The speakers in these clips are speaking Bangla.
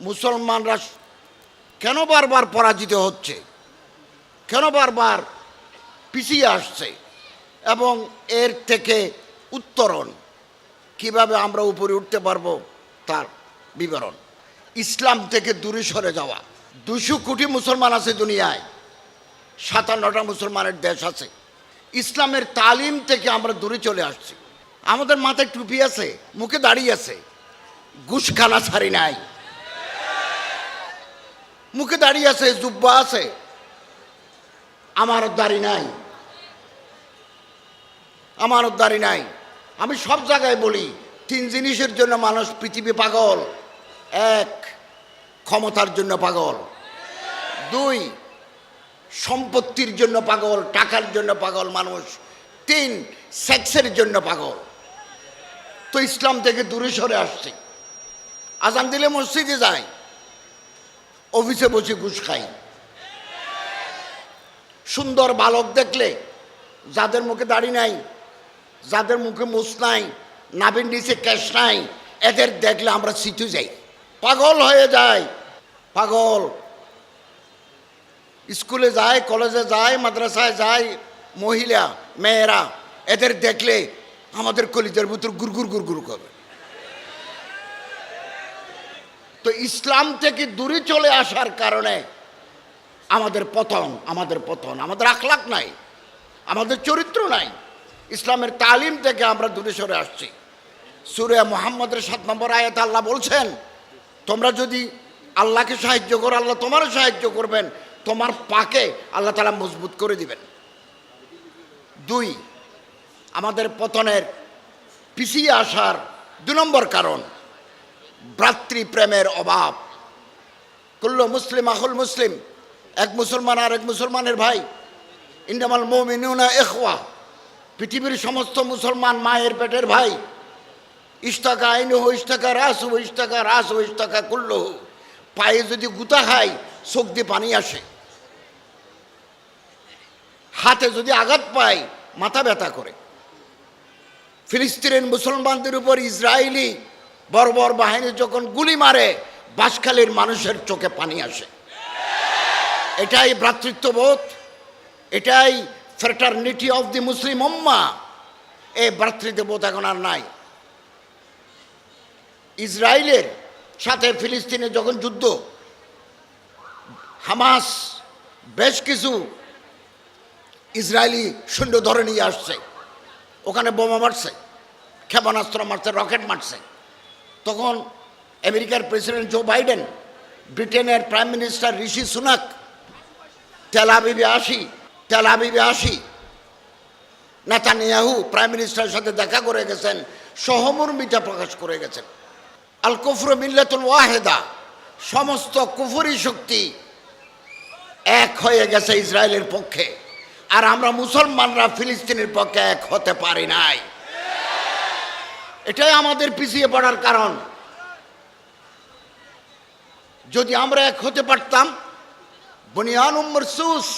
মুসলমানরা কেন বারবার পরাজিত হচ্ছে? কেন বারবার পিছিয়ে আসছে? এবং এর থেকে উত্তরণ কীভাবে আমরা উপরে উঠতে পারব তার বিবরণ। ইসলাম থেকে দূরে সরে যাওয়া। দুশো কোটি মুসলমান আছে দুনিয়ায়। সাতান্নটা মুসলমানের দেশ আছে। ইসলামের তালিম থেকে আমরা দূরে চলে আসছি। আমাদের মাথায় টুপি আছে, মুখে দাঁড়িয়ে আছে। ঘুষখানা ছাড়ি নাই। মুখে দাঁড়িয়ে আছে, জুব্বা আছে। আমার দাড়ি নাই। আমার দাড়ি নাই। আমি সব জায়গায় বলি, তিন জিনিসের জন্য মানুষ পৃথিবী পাগল। এক, ক্ষমতার জন্য পাগল। দুই, সম্পত্তির জন্য পাগল, টাকার জন্য পাগল মানুষ। তিন, সেক্সের জন্য পাগল। তো ইসলাম থেকে দূরে সরে আসছে। আজান দিলে মসজিদে যায় অফিসে বসে ঘুষ খাই। সুন্দর বালক দেখলে যাদের মুখে দাড়ি নাই, যাদের মুখে মুছ নাই নাবিন নিচে ক্যাশ নাই, এদের দেখলে আমরা সিটু যাই। পাগল হয়ে যায় পাগল। স্কুলে যায়, কলেজে যায়, মাদ্রাসায় যায়, মহিলা, মেয়েরা, এদের দেখলে আমাদের কলিজার ভিতর গুরগুর গুরগুর করে। তো ইসলাম থেকে দূরে চলে আসার কারণে আমাদের পতন আমাদের পতন, আমাদের আখলাক নাই, আমাদের চরিত্র নাই। ইসলামের তালিম থেকে আমরা দূরে সরে আসছি। সুরে মোহাম্মদের সাত নম্বর আয়াত আল্লাহ বলছেন, তোমরা যদি আল্লাহকে সাহায্য করো, আল্লাহ তোমারও সাহায্য করবেন, তোমার পাকে আল্লাহ তালা মজবুত করে দিবেন। দুই, আমাদের পতনের পিছিয়ে আসার দু নম্বর কারণ ভ্রাতৃপ্রেমের অভাব। কুল্ল মুসলিম, আহুল মুসলিম, এক মুসলমান আর এক মুসলমানের ভাই। ইন্ডামাল মৌমিনুনা এখওয়া পৃথিবীর সমস্ত মুসলমান মায়ের পেটের ভাই। ইস্তাকা আইন হো ইস্তাকা রাস হো ইস্তাকা রাস হো ইস্তাকা কুল্ল পায়ে যদি গুতা খায়, চোখ দিয়ে পানি আসে। হাতে যদি আঘাত পায়, মাথা ব্যথা করে। ফিলিস্তিনের মুসলমানদের উপর ইসরায়েলি বর্বর বাহিনী যখন গুলি মারে বাসখালীর মানুষের চোখে পানি আসে। এটাই ভ্রাতৃত্ববোধ, এটাই ফ্রেটার্নিটি অফ দি মুসলিম উম্মা এই ভ্রাতৃত্ববোধ এখন আর নাই। ইসরায়েলের সাথে ফিলিস্তিনে যখন যুদ্ধ, হামাস বেশ কিছু ইসরায়েলি সৈন্য ধরে নিয়ে আসছে। ওখানে বোমা মারছে, ক্ষেপণাস্ত্র মারছে, রকেট মারছে। তখন আমেরিকার প্রেসিডেন্ট জো বাইডেন, ব্রিটেনের প্রাইম মিনিস্টার ঋষি সুনাক তেলাবিবে আসি তেলাবিবে আসি। নেতানিয়াহু প্রাইম মিনিস্টারের সাথে দেখা করে গেছেন সহমর্মিতা প্রকাশ করে গেছেন। আল কুফর মিল্লাতুল ওয়াহেদা, সমস্ত কুফরি শক্তি এক হয়ে গেছে ইসরায়েলের পক্ষে। আর আমরা মুসলমানরা ফিলিস্তিনের পক্ষে এক হতে পারি নাই। এটাই আমাদের পিছিয়ে পড়ার কারণ। যদি আমরা এক হতে পারতাম, বনিয়ান মরসুস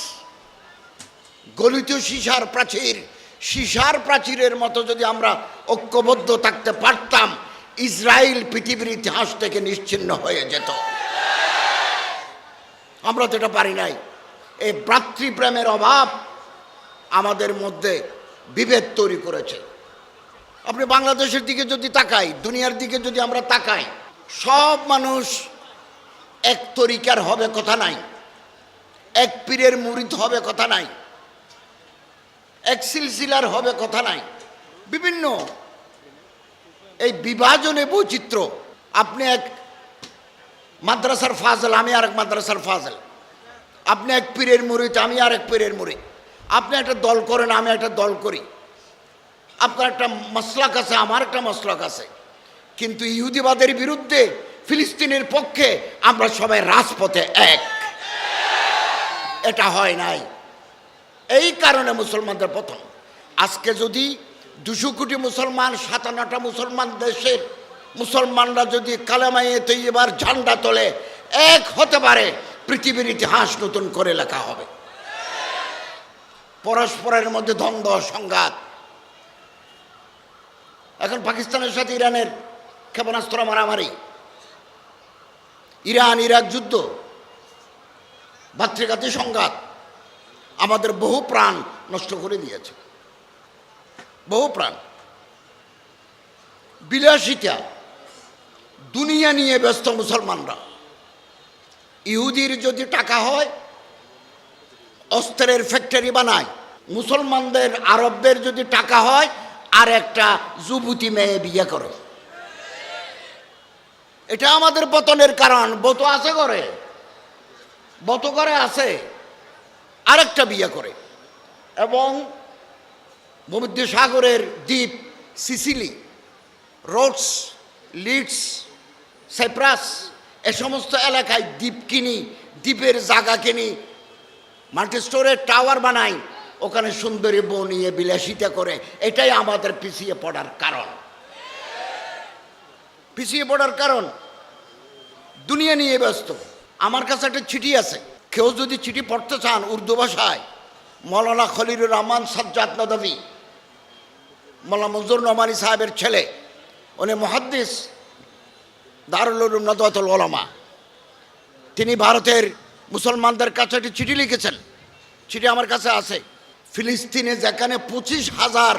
গলিত সিসার প্রাচীর, সিসার প্রাচীরের মতো যদি আমরা ঐক্যবদ্ধ থাকতে পারতাম ইসরায়েল পৃথিবীর ইতিহাস থেকে নিশ্চিন্ন হয়ে যেত। আমরা তো এটা পারি নাই। এই ভ্রাতৃপ্রেমের অভাব আমাদের মধ্যে বিভেদ তৈরি করেছে। আপনি বাংলাদেশের দিকে যদি তাকাই, দুনিয়ার দিকে যদি আমরা তাকাই, সব মানুষ এক তরিকার হবে কথা নাই। এক পীরের মুরিদ হবে কথা নাই। এক সিলসিলার হবে কথা নাই। বিভিন্ন এই বিভাজনে বৈচিত্র্য। আপনি এক মাদ্রাসার ফাজল, আমি আর এক মাদ্রাসার ফাজল। আপনি এক পীরের মুরিদ, আমি আর এক পীরের মুরিদ। আপনি একটা দল করেন, আমি একটা দল করি। আপনার একটা মশলাক আছে, আমার একটা মশলাক আছে। কিন্তু ইহুদিবাদের বিরুদ্ধে, ফিলিস্তিনের পক্ষে আমরা সবাই রাজপথে এক। এটা হয় নাই। এই কারণে মুসলমানদের প্রথম। আজকে যদি দুশো কোটি মুসলমান, সাতান্নটা মুসলমান দেশের মুসলমানরা যদি কালামাইয়ে তৈবার ঝান্ডা তোলে, এক হতে পারে পৃথিবীর ইতিহাস নতুন করে লেখা হবে। পরস্পরের মধ্যে দ্বন্দ্ব, সংঘাত এখন পাকিস্তানের সাথে ইরানের ক্ষেপণাস্ত্র মারামারি। ইরান, ইরাক যুদ্ধ ভাতৃঘাতী সংঘাত আমাদের বহু প্রাণ নষ্ট করে দিয়েছে। বহু প্রাণ। বিলাসিতা, দুনিয়া নিয়ে ব্যস্ত মুসলমানরা। ইহুদির যদি টাকা হয়, অস্ত্রের ফ্যাক্টরি বানায়। মুসলমানদের, আরবদের যদি টাকা হয় আর একটা যুবতী মেয়ে বিয়ে করে। এটা আমাদের পতনের কারণ। বত আছে করে বত করে আছে। আরেকটা বিয়ে করে। এবং ভূমধ্য সাগরের দ্বীপ সিসিলি, রোডস, লিডস, সাইপ্রাস, এ সমস্ত এলাকায় দ্বীপ কিনি, দ্বীপের জায়গা কিনি মাল্টি স্টোরের টাওয়ার বানাই ওখানে সুন্দরী বউ নিয়ে বিলাসিতা করে, এটাই আমাদের পিছিয়ে পড়ার কারণ। পিছিয়ে পড়ার কারণ, দুনিয়া নিয়ে ব্যস্ত। আমার কাছে একটা চিঠি আছে। কেউ যদি চিঠি পড়তে চান উর্দু ভাষায়, মৌলানা খলিলুর রহমান সাজ্জাদ নদী মৌলানা মজুর নোমানি সাহেবের ছেলে, উনি মহাদ্দিস দারুল উলুম নদওয়াতুল ওলামা তিনি ভারতের মুসলমানদের কাছে একটি চিঠি লিখেছেন। চিঠি আমার কাছে আছে। ফিলিস্তিনে যেখানে পঁচিশ হাজার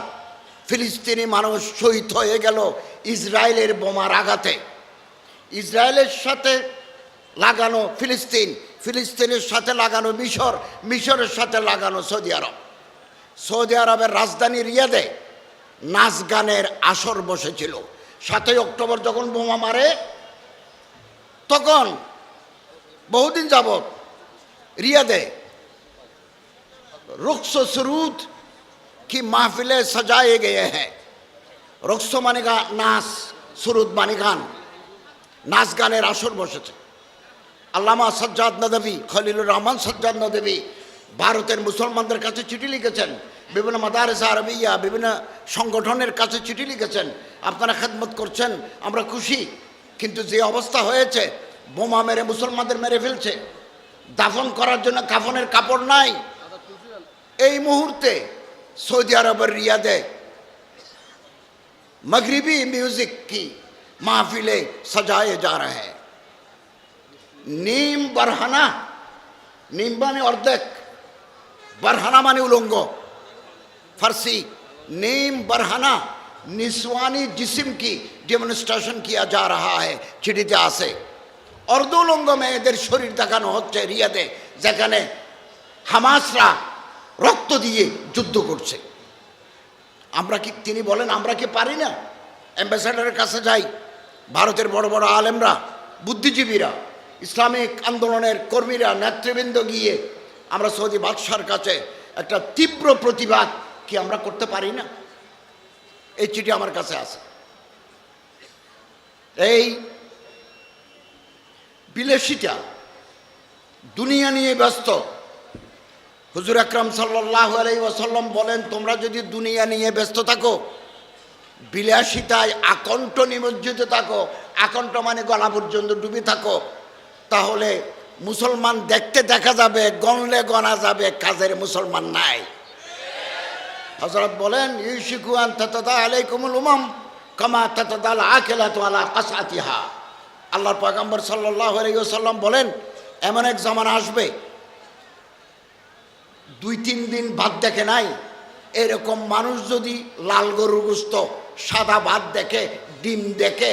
ফিলিস্তিনি মানুষ শহীদ হয়ে গেল ইসরায়েলের বোমার আঘাতে। ইসরায়েলের সাথে লাগানো ফিলিস্তিন, ফিলিস্তিনের সাথে লাগানো মিশর, মিশরের সাথে লাগানো সৌদি আরব। সৌদি আরবের রাজধানী রিয়াদে নাচ গানের আসর বসেছিল। সাতই অক্টোবর যখন বোমা মারে, তখন বহুদিন যাবৎ রিয়াদে रुख्स सरूद की महफिलें सजाए गए हैं রক্স মানে গা নাচ সুরুদ মানে গান নাচ গানের আসর বসেছে আল্লামা সজ্জাদ নদবী খলিলুর রহমান সজ্জাদ নদবী ভারতের মুসলমানদের কাছে চিঠি লিখেছেন বিভিন্ন মাদারেস আরবিয়া বিভিন্ন সংগঠনের কাছে চিঠি লিখেছেন আপনারা খেদমত করছেন আমরা খুশি কিন্তু যে অবস্থা হয়েছে বোমা মেরে মুসলমানদের মেরে ফেলছে দাফন করার জন্য কাফনের কাপড় নাই এই মুহূর্তে সৌদি আরবের রিয়াদে मगरबी म्यूजिक की महफिलें सजाए जा रहे हैं नीम बरहाना नीम माने अर्धक बरहाना माने उलंग फारसी नीम बरहाना निस्वानी जिस्म की डेमोनस्ट्रेशन किया जा रहा है চিঠিতে আছে অর্ধলঙ্গ মেয়েদের শরীর দেখানো হচ্ছে রিয়াদে যেখানে হামাসরা রক্ত দিয়ে যুদ্ধ করছে। আমরা কি তিনি বলেন, আমরা কি পারি না? অ্যাম্বাসাডারের কাছে যাই। ভারতের বড় বড় আলেমরা, বুদ্ধিজীবীরা, ইসলামিক আন্দোলনের কর্মীরা, নেতৃবৃন্দ গিয়ে আমরা সৌদি বাদশার কাছে একটা তীব্র প্রতিবাদ কি আমরা করতে পারি না? এই চিঠি আমার কাছে আছে। এই বিলেসিটা দুনিয়া নিয়ে ব্যস্ত হুজুর আকরাম সাল্লাহ আলাই বলেন, তোমরা যদি দুনিয়া নিয়ে ব্যস্ত থাকো, বিলাসিতায় আকণ্ঠ নিমজ্জিত থাকো, আকণ্ঠ মানে গলা পর্যন্ত ডুবে থাকো, তাহলে মুসলমান দেখতে দেখা যাবে, গণলে গনা যাবে, কাজের মুসলমান নাই। হজরত বলেন ইউশিকুয়ান ততদা আলাইকুমুল উমাম কামা ততদাল আকেলাত আলা কাসাতিহা আল্লাহর পয়গম্বর সাল্লাহ আলাইহি ওয়াসাল্লাম বলেন, এমন এক জমানা আসবে দুই, তিন দিন ভাত দেখে নাই। এরকম মানুষ যদি লাল গরুর গুস্ত, সাদা ভাত দেখে, ডিম দেখে,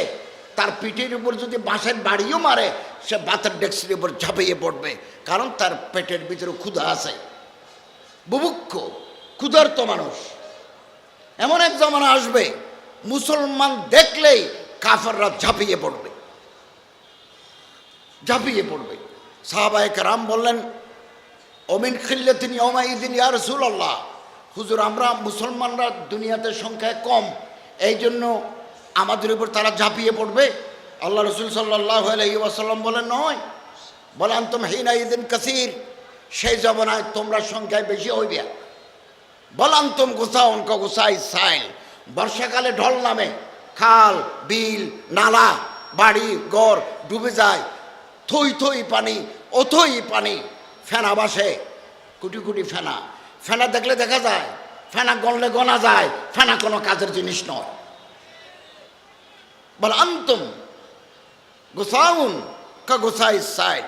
তার পিঠের উপর যদি বাঁশের বাড়িও মারে, সে ভাতের ডেক্সির উপর ঝাঁপিয়ে পড়বে, কারণ তার পেটের ভিতরে ক্ষুধা আছে। বুভুক্ষ, ক্ষুধার্ত মানুষ। এমন এক জমানা আসবে, মুসলমান দেখলেই কাফাররা ঝাঁপিয়ে পড়বে। ঝাঁপিয়ে পড়বে। সাহাবায়ক রাম বললেন অমিন খিল্লে তিনি অমাইদিন ইয়া রসুল আল্লাহ হুজুর, আমরা মুসলমানরা দুনিয়াতে সংখ্যায় কম। এই জন্য আমাদের উপর তারা ঝাঁপিয়ে পড়বে। আল্লাহ রসুল সাল্লাহ আলহি ওয়াসাল্লাম বলেন, নয়। বলেন তোম হিনা ইদিন কাসির। সেই জমানায় তোমরা সংখ্যায় বেশি হইবে। বলান তোম গোসা অঙ্ক গোসাই সাইল। বর্ষাকালে ঢল নামে। খাল, বিল, নালা, বাড়ি গড় ডুবে যায়। থই থই পানি, অথই পানি। ফেনা বাসে, কুটি কুটি ফেনা। ফেনা দেখলে দেখা যায়, ফেনা গণলে গণা যায়, ফেনা কোনো কাজের জিনিস নয়। বল, আন্তম গোসাউন কা গোসাই সাইড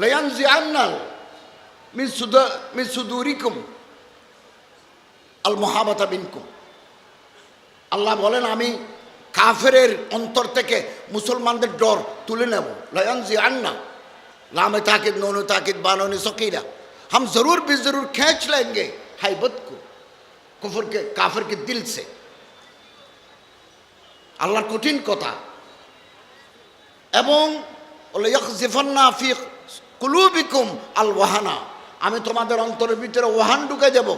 লয়ান জি আন্নাল মিন সুদ, মিন সুদুরিকুম আল মহাবতা বিনকুম। আল্লাহ বলেন, আমি কাফেরের অন্তর থেকে মুসলমানদের ডর তুলে নেব। লয়ান আন্না लामे ताकिद नोनो ताकिद बानो ने सकीरा हम जरूर भी जरूर खींच लेंगे हाइबत को कुफर के काफिर के दिल से আল্লাহর কঠিন কথা এবং জিফন্না ফি কুলুবিকুম আল ওয়াহানা আমি তোমাদের অন্তরের ভিতরে ওয়াহান ঢুকে দেব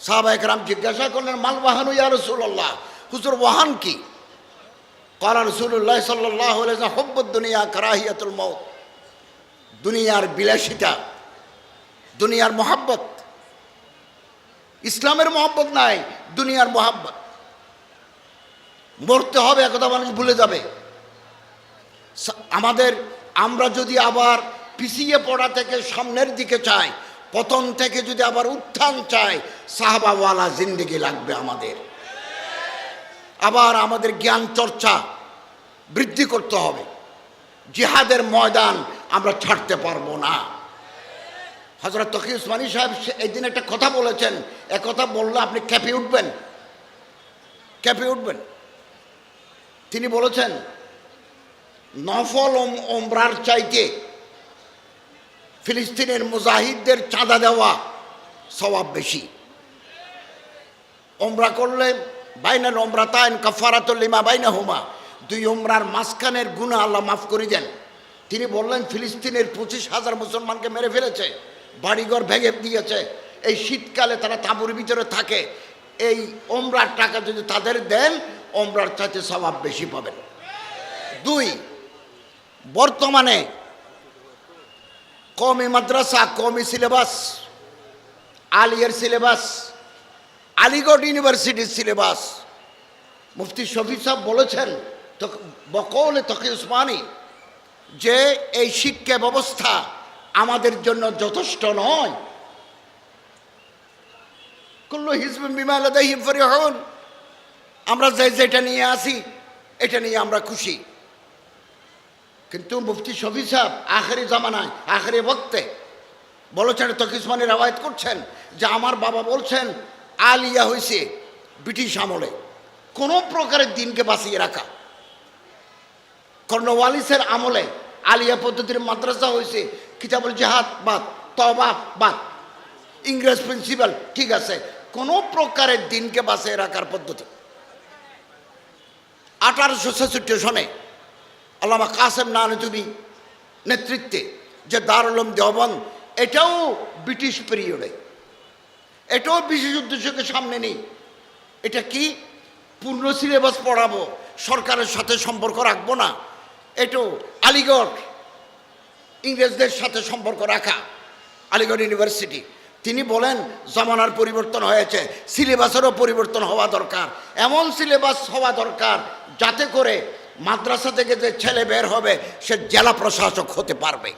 সাহাবা একরাম জিজ্ঞাসা করলেন মাল ওয়াহানু ইয়া রসুল্লাহ হুজুর ওয়াহান কি কলা রসুল্লাহ সাল্লাহ হব্বত দুনিয়া কারাহিয়াতুল মৌত দুনিয়ার বিলাসিতা, দুনিয়ার মোহাব্বত। ইসলামের মোহাব্বত নাই, দুনিয়ার মোহাব্বত। মরতে হবে একথা মানুষ ভুলে যাবে। আমাদের, আমরা যদি আবার পিছিয়ে পড়া থেকে সামনের দিকে চাই পতন থেকে যদি আবার উত্থান চাই, সাহাবাওয়ালা জিন্দিগি লাগবে আমাদের। আবার আমাদের জ্ঞান চর্চা বৃদ্ধি করতে হবে। জিহাদের ময়দান আমরা ছাড়তে পারব না। হজরত তকি উসমানী সাহেব সে- এই দিন একটা কথা বলেছেন, এ কথা বললে আপনি ক্যাপে উঠবেন। ক্যাপে উঠবেন। তিনি বলেছেন, নফল ওম- ওমরার চাইতে ফিলিস্তিনের মুজাহিদদের চাঁদা দেওয়া স্বভাব বেশি। ওমরা করলে বাইনাল ওমরা তাইন কাফারাতুল্লিমা বাইনা হুমা দুই ওমরার মাঝখানের গুণা আল্লাহ মাফ করে দেন। তিনি বললেন, ফিলিস্তিনের পঁচিশ হাজার মুসলমানকে মেরে ফেলেছে, বাড়িঘর ভেঙে দিয়েছে। এই শীতকালে তারা তাঁবুর ভিতরে থাকে। এই ওমরার টাকা যদি তাদের দেন, ওমরার চাইতে স্বভাব বেশি পাবেন। দুই, বর্তমানে কমি মাদ্রাসা কমি সিলেবাস, আলিয়ার সিলেবাস, আলিগড় ইউনিভার্সিটির সিলেবাস। মুফতি শফি সাহেব বলেছেন বকৌলে তকি উসমানী যে এই শিক্ষা ব্যবস্থা আমাদের জন্য যথেষ্ট নয়। কুল্লু হিজব বিমালাদাহি ফরিহন। আমরা যে যেটা নিয়ে আসি, এটা নিয়ে আমরা খুশি। কিন্তু মুফতি শফি সাহেব আখেরি জামানায়, আখেরি বক্তে বলেছেন তকিসমানি রাওয়ায়ত করছেন যে আমার বাবা বলছেন, আলিয়া হয়েছে ব্রিটিশ আমলে। কোনো প্রকারের দিনকে বাঁচিয়ে রাখা। কর্নওয়ালিসের আমলে আলিয়া পদ্ধতির মাদ্রাসা হয়েছে কিতাবুল জেহাদ বাদ তবা বাদ। ইংরেজ প্রিন্সিপাল, ঠিক আছে, কোনো প্রকারের দিনকে বাঁচিয়ে রাখার পদ্ধতি। আঠারোশো ছেষট্টি সনে আল্লামা কাসেম নানতুবি নেতৃত্বে যে দারুলম দেওবন্দ, এটাও ব্রিটিশ পিরিয়ডে এটাও বিশেষ উদ্দেশ্যকে সামনে নেই এটা কি? পূর্ণ সিলেবাস পড়াবো, সরকারের সাথে সম্পর্ক রাখব না এটাও আলিগড় ইংরেজদের সাথে সম্পর্ক রাখা, আলিগড় ইউনিভার্সিটি। তিনি বলেন, জমানার পরিবর্তন হয়েছে, সিলেবাসেরও পরিবর্তন হওয়া দরকার। এমন সিলেবাস হওয়া দরকার যাতে করে মাদ্রাসা থেকে যে ছেলে বের হবে, সে জেলা প্রশাসক হতে পারবে।